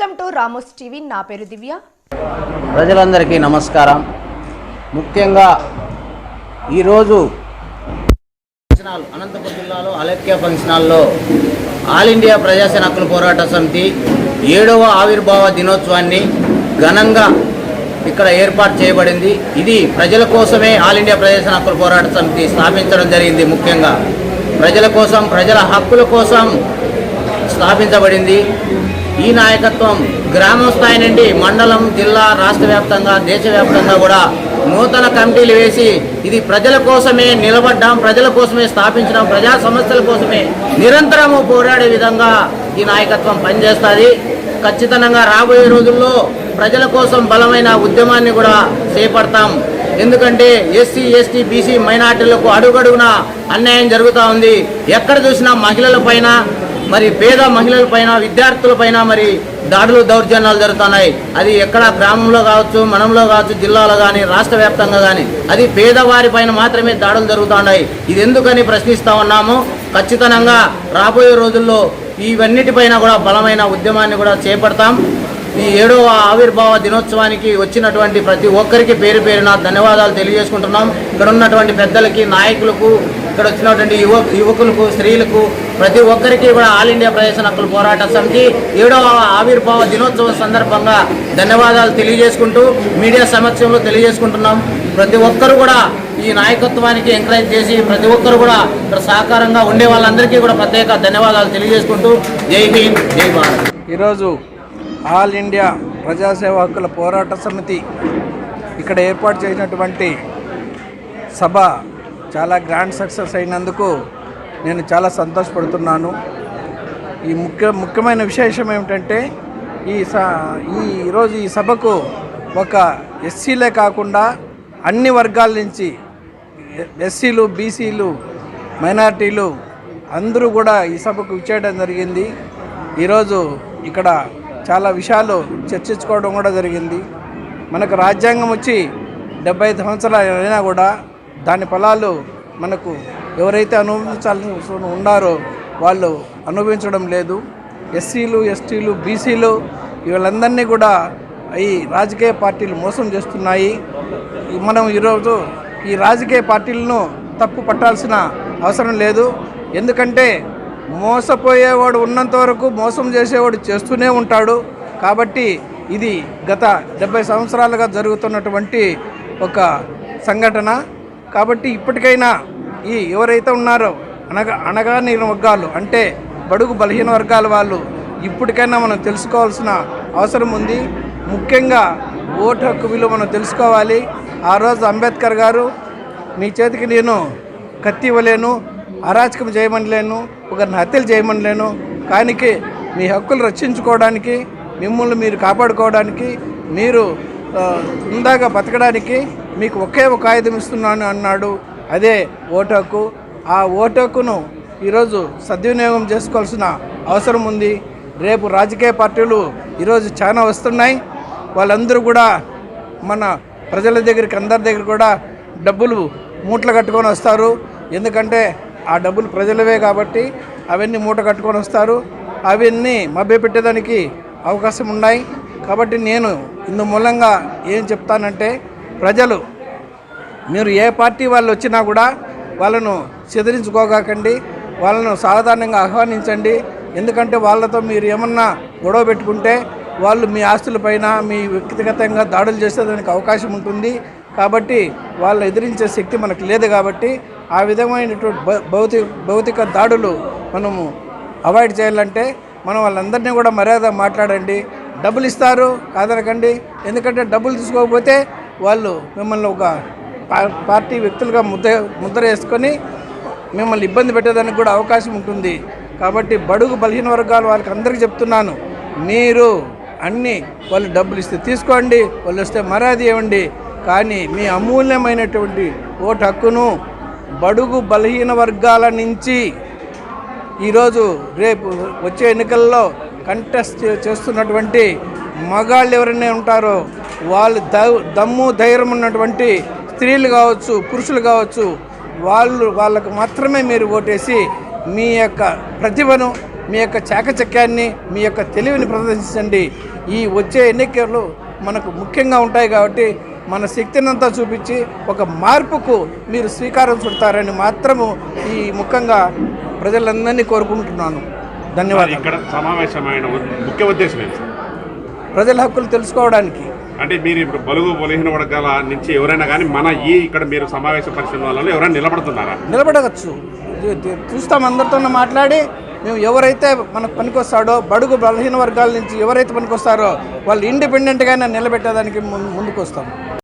Welcome to Ramos TV. నా పేరు దివ్య. ప్రజలందరికీ నమస్కారం. ముఖ్యంగా ఈరోజు ఫంక్షన్ హాల్ అనంతపురం జిల్లాలో అలక్య ఫంక్షన్ హాల్లో ఆల్ ఇండియా ప్రజాసేన హక్కుల పోరాట సమితి ఏడవ ఆవిర్భావ దినోత్సవాన్ని ఘనంగా ఇక్కడ ఏర్పాటు చేయబడింది. ఇది ప్రజల కోసమే ఆల్ ఇండియా ప్రజాసేన హక్కుల పోరాట సమితి స్థాపించడం జరిగింది ముఖ్యంగా. ప్రజల కోసం ప్రజల హక్కుల కోసం స్థాపించబడింది. ఈ నాయకత్వం గ్రామం స్థాయి నుండి మండలం జిల్లా రాష్ట్ర వ్యాప్తంగా దేశవ్యాప్తంగా కూడా నూతన కమిటీలు వేసి ఇది ప్రజల కోసమే నిలబడ్డాం ప్రజల కోసమే స్థాపించడం ప్రజా సమస్యల కోసమే నిరంతరము పోరాడే విధంగా ఈ నాయకత్వం పనిచేస్తుంది. ఖచ్చితంగా రాబోయే రోజుల్లో ప్రజల కోసం బలమైన ఉద్యమాన్ని కూడా చేపడతాం. ఎందుకంటే ఎస్సీ ఎస్టీ బీసీ మైనార్టీలకు అడుగడుగున అన్యాయం జరుగుతూ ఉంది. ఎక్కడ చూసినా మహిళల పైన మరి పేద మహిళల పైన విద్యార్థుల పైన మరి దాడులు దౌర్జన్యాలు జరుగుతున్నాయి. అది ఎక్కడ గ్రామంలో కావచ్చు మనంలో కావచ్చు జిల్లాలో కానీ రాష్ట్ర వ్యాప్తంగా కానీ అది పేదవారి పైన మాత్రమే దాడులు జరుగుతున్నాయి. ఇది ఎందుకని ప్రశ్నిస్తా ఉన్నాము? ఖచ్చితంగా రాబోయే రోజుల్లో ఇవన్నిటిపైన కూడా బలమైన ఉద్యమాన్ని కూడా చేపడతాం. ఈ ఏడవ ఆవిర్భావ దినోత్సవానికి వచ్చినటువంటి ప్రతి ఒక్కరికి పేరు పేరున ధన్యవాదాలు తెలియజేసుకుంటున్నాం. ఇక్కడ ఉన్నటువంటి పెద్దలకి నాయకులకు ఇక్కడ వచ్చినటువంటి యువ యువకులకు స్త్రీలకు ప్రతి ఒక్కరికి కూడా ఆల్ ఇండియా ప్రదేశ హక్కుల పోరాట సమితి ఏడవ ఆవిర్భావ దినోత్సవం సందర్భంగా ధన్యవాదాలు తెలియజేసుకుంటూ మీడియా సమక్షంలో తెలియజేసుకుంటున్నాం. ప్రతి ఒక్కరు కూడా ఈ నాయకత్వానికి ఎంకరేజ్ చేసి ప్రతి ఒక్కరు కూడా ఇక్కడ సహకారంగా ఉండే వాళ్ళందరికీ కూడా ప్రత్యేక ధన్యవాదాలు తెలియజేసుకుంటూ జై హింద్ జై భారత్. ఈరోజు ఆల్ ఇండియా ప్రజాసేవ హక్కుల పోరాట సమితి ఇక్కడ ఏర్పాటు చేసినటువంటి సభ చాలా గ్రాండ్ సక్సెస్ అయినందుకు నేను చాలా సంతోషపడుతున్నాను. ఈ ముఖ్య ముఖ్యమైన విశేషం ఏమిటంటే ఈ స ఈరోజు ఈ సభకు ఒక ఎస్సీలే కాకుండా అన్ని వర్గాల నుంచి ఎస్సీలు బీసీలు మైనార్టీలు అందరూ కూడా ఈ సభకు ఇచ్చేయడం జరిగింది. ఈరోజు ఇక్కడ చాలా విషయాలు చర్చించుకోవడం కూడా జరిగింది. మనకు రాజ్యాంగం వచ్చి డెబ్బై సంవత్సరాలు అయినా కూడా దాని ఫలాలు మనకు ఎవరైతే అనుభవించాల్సి ఉన్నారో వాళ్ళు అనుభవించడం లేదు. ఎస్సీలు ఎస్టీలు బీసీలు వీళ్ళందరినీ కూడా ఈ రాజకీయ పార్టీలు మోసం చేస్తున్నాయి. మనం ఈరోజు ఈ రాజకీయ పార్టీలను తప్పు పట్టాల్సిన అవసరం లేదు. ఎందుకంటే మోసపోయేవాడు ఉన్నంత వరకు మోసం చేసేవాడు చేస్తూనే ఉంటాడు. కాబట్టి ఇది గత డెబ్బై సంవత్సరాలుగా జరుగుతున్నటువంటి ఒక సంఘటన. కాబట్టి ఇప్పటికైనా ఈ ఎవరైతే ఉన్నారో అనగా అనగా వర్గాలు అంటే బడుగు బలహీన వర్గాల వాళ్ళు ఇప్పటికైనా మనం తెలుసుకోవాల్సిన అవసరం ఉంది. ముఖ్యంగా ఓటు హక్కు విలువ మనం తెలుసుకోవాలి. ఆ రోజు అంబేద్కర్ గారు మీ చేతికి నేను కత్తి ఇవ్వలేను అరాచకం చేయమనిలేను ఒకరిని హత్యలు చేయమనిలేను కానికి మీ హక్కులు రక్షించుకోవడానికి మిమ్మల్ని మీరు కాపాడుకోవడానికి మీరు ఆ, ఉందాగా బతకడానికి మీకు ఒకే ఒక ఆయుధం ఇస్తున్నాను అన్నాడు. అదే ఓటకు. ఆ ఓటకును ఈరోజు సద్వినియోగం చేసుకోవాల్సిన అవసరం ఉంది. రేపు రాజకీయ పార్టీలు ఈరోజు చాలా వస్తున్నాయి. వాళ్ళందరూ కూడా మన ప్రజల దగ్గరికి అందరి దగ్గర కూడా డబ్బులు మూటలు కట్టుకొని వస్తారు. ఎందుకంటే ఆ డబ్బులు ప్రజలవే కాబట్టి అవన్నీ మూట కట్టుకొని వస్తారు. అవన్నీ మభ్యపెట్టేదానికి అవకాశం ఉన్నాయి. కాబట్టి నేను ఇందు మూలంగా ఏం చెప్తానంటే ప్రజలు మీరు ఏ పార్టీ వాళ్ళు వచ్చినా కూడా వాళ్ళను చెదిరించుకోగాకండి వాళ్ళను సాధారణంగా ఆహ్వానించండి. ఎందుకంటే వాళ్ళతో మీరు ఏమన్నా గొడవ పెట్టుకుంటే వాళ్ళు మీ ఆస్తులపైన మీ వ్యక్తిగతంగా దాడులు చేసేదానికి అవకాశం ఉంటుంది. కాబట్టి వాళ్ళు ఎదిరించే శక్తి మనకు లేదు కాబట్టి ఆ విధమైనటువంటి భౌతిక భౌతిక దాడులు మనము అవాయిడ్ చేయాలంటే మనం వాళ్ళందరినీ కూడా మర్యాద మాట్లాడండి. డబ్బులు ఇస్తారు కాదనకండి. ఎందుకంటే డబ్బులు తీసుకోకపోతే వాళ్ళు మిమ్మల్ని ఒక పార్టీ వ్యక్తులుగా ముద్ద ముద్ర వేసుకొని మిమ్మల్ని ఇబ్బంది పెట్టేదానికి కూడా అవకాశం ఉంటుంది. కాబట్టి బడుగు బలహీన వర్గాలు వాళ్ళకి అందరికీ చెప్తున్నాను మీరు అన్నీ వాళ్ళు డబ్బులు ఇస్తే తీసుకోండి వాళ్ళు వస్తే మర్యాద ఇవ్వండి. కానీ మీ అమూల్యమైనటువంటి ఓటు హక్కును బడుగు బలహీన వర్గాల నుంచి ఈరోజు రేపు వచ్చే ఎన్నికల్లో కంటెస్ట్ చేస్తున్నటువంటి మగాళ్ళు ఎవరైనా ఉంటారో వాళ్ళు ద దమ్ము ధైర్యం ఉన్నటువంటి స్త్రీలు కావచ్చు పురుషులు కావచ్చు వాళ్ళు వాళ్ళకు మాత్రమే మీరు ఓటేసి మీ యొక్క ప్రతిభను మీ యొక్క చాకచక్యాన్ని మీ యొక్క తెలివిని ప్రదర్శించండి. ఈ వచ్చే ఎన్నికలు మనకు ముఖ్యంగా ఉంటాయి కాబట్టి మన శక్తినంతా చూపించి ఒక మార్పుకు మీరు శ్రీకారం చుడతారని మాత్రము ఈ ముఖ్యంగా ప్రజలందరినీ కోరుకుంటున్నాను. ధన్యవాదాలు. ఇక్కడ సమావేశమైన ముఖ్య ఉద్దేశం? ప్రజల హక్కులు తెలుసుకోవడానికి. అంటే మీరు ఇప్పుడు బలుగు బలహీన వర్గాల నుంచి ఎవరైనా కానీ మన ఈ ఇక్కడ మీరు సమావేశ పరిశ్రమ వల్ల ఎవరైనా నిలబడుతున్నారా? నిలబడవచ్చు. చూస్తాం అందరితో మాట్లాడి మేము ఎవరైతే మనకు పనికొస్తాడో బడుగు బలహీన వర్గాల నుంచి ఎవరైతే పనికొస్తారో వాళ్ళు ఇండిపెండెంట్గానే నిలబెట్టేదానికి ముందుకు వస్తాం